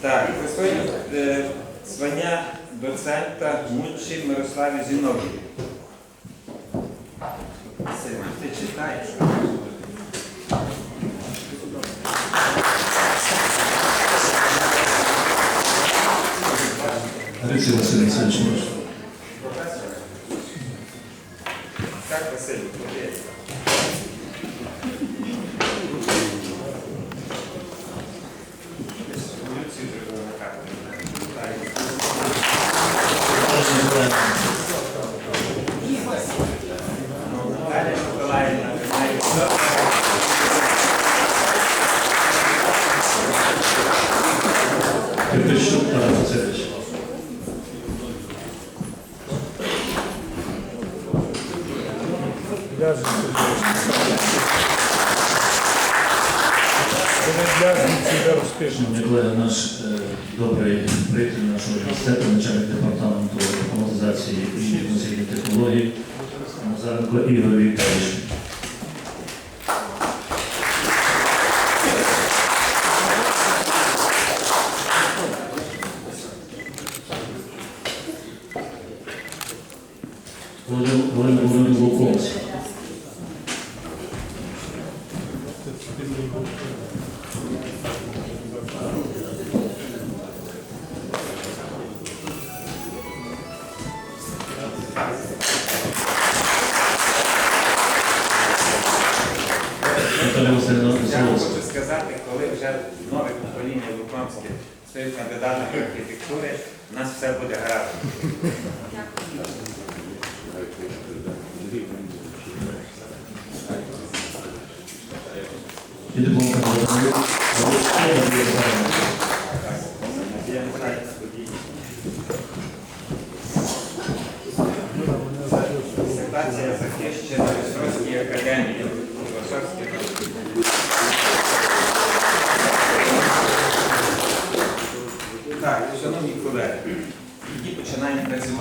Так, присвоєння е, звання доцента Мучі Мирославі Зіновій. Ти читаєш? Алексей Васильевич, можешь? Професор? Так, Василь, подивіться. Наш е, добрий приятель нашого університету, начальник департаменту інформаційних технологій Назаренко Ігор Вікторович. Володимир Володимир Володимир Луковець. Наталія Я хочу сказати, коли вже нове покоління Лукомське стають кандидатами архітектури, у нас все буде гаразд. І диплом кандидата. Я не знаю, тоді. Дисертація захищена в академії. Так, шановні колеги, тоді починаємо працювати.